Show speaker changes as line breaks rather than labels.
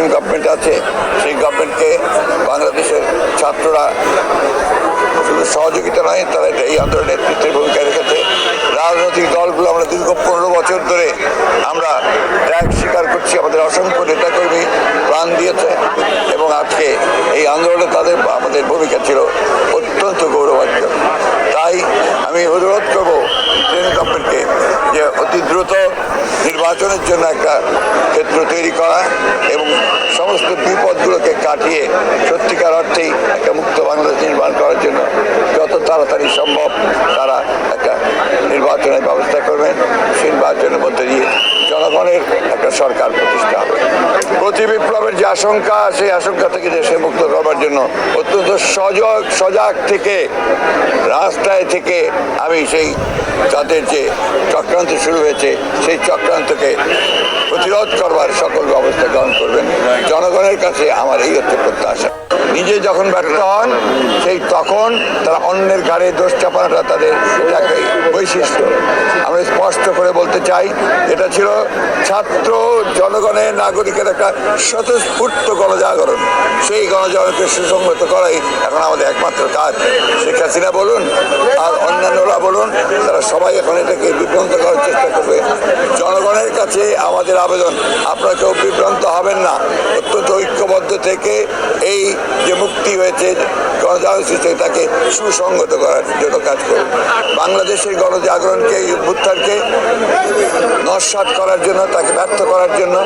Interim government আছে, সেই গভর্নমেন্টকে বাংলাদেশের ছাত্ররা শুধু সহযোগিতা নয়, তারা এই আন্দোলনের নেতৃত্বের ভূমিকা রেখেছে। রাজনৈতিক দলগুলো আমরা দীর্ঘ পনেরো বছর ধরে আমরা ত্যাগ স্বীকার করছি, আমাদের অসংখ্য নেতাকর্মী প্রাণ দিয়েছে এবং আজকে এই আন্দোলনে তাদের আমাদের ভূমিকা ছিল অত্যন্ত গৌরবাঞ্জক তাই আমি অনুরোধ করব ইন্ডিয়ান গভর্নমেন্টকে যে দ্রুত নির্বাচনের জন্য একটা ক্ষেত্র তৈরি করা এবং সমস্ত বিপদগুলোকে কাটিয়ে সত্যিকার অর্থেই একটা মুক্ত বাংলাদেশ নির্মাণ করার জন্য যত তাড়াতাড়ি সম্ভব তারা একটা নির্বাচনের ব্যবস্থা করবেন সেই নির্বাচনের মধ্যে দিয়ে। জনগণের একটা সরকার প্রতিষ্ঠা। হবে প্রতি বিপ্লবের যে আশঙ্কা, সেই আশঙ্কা থেকে দেশে মুক্ত করবার জন্য অত্যন্ত সজাগ সজাগ থেকে, রাস্তায় থেকে আমি সেই তাদের যে চক্রান্ত শুরু হয়েছে, সেই চক্রান্তকে প্রতিরোধ করবার সকল ব্যবস্থা গ্রহণ করবেন। জনগণের কাছে আমার এই হচ্ছে প্রত্যাশা। নিজে যখন ব্যর্থ হন, সেই তখন তারা অন্যের ঘাড়ে দোষ চাপানোটা তাদের একটা বৈশিষ্ট্য। আমরা স্পষ্ট করে বলতে চাই, এটা ছিল ছাত্র জনগণের নাগরিকের একটা স্বতঃস্ফূর্ত গণজাগরণ। সেই গণজাগরণকে সুসংগত করাই এখন আমাদের একমাত্র কাজ। শেখ হাসিনা বলুন আর অন্যান্যরা বলুন, তারা সবাই এখন এটাকে বিভ্রান্ত করার চেষ্টা করবে। জনগণের কাছে আমাদের আবেদন, আপনারা কেউ বিভ্রান্ত হবেন না। অত্যন্ত ঐক্যবদ্ধ থেকে এই যে মুক্তি হয়েছে গণজাগরণ সৃষ্টি তাকে সুসংগত করার জন্য কাজ করবে বাংলাদেশের গণজাগরণকে উত্থানকে নস্বাত করার জন্য, তাকে ব্যর্থ করার জন্য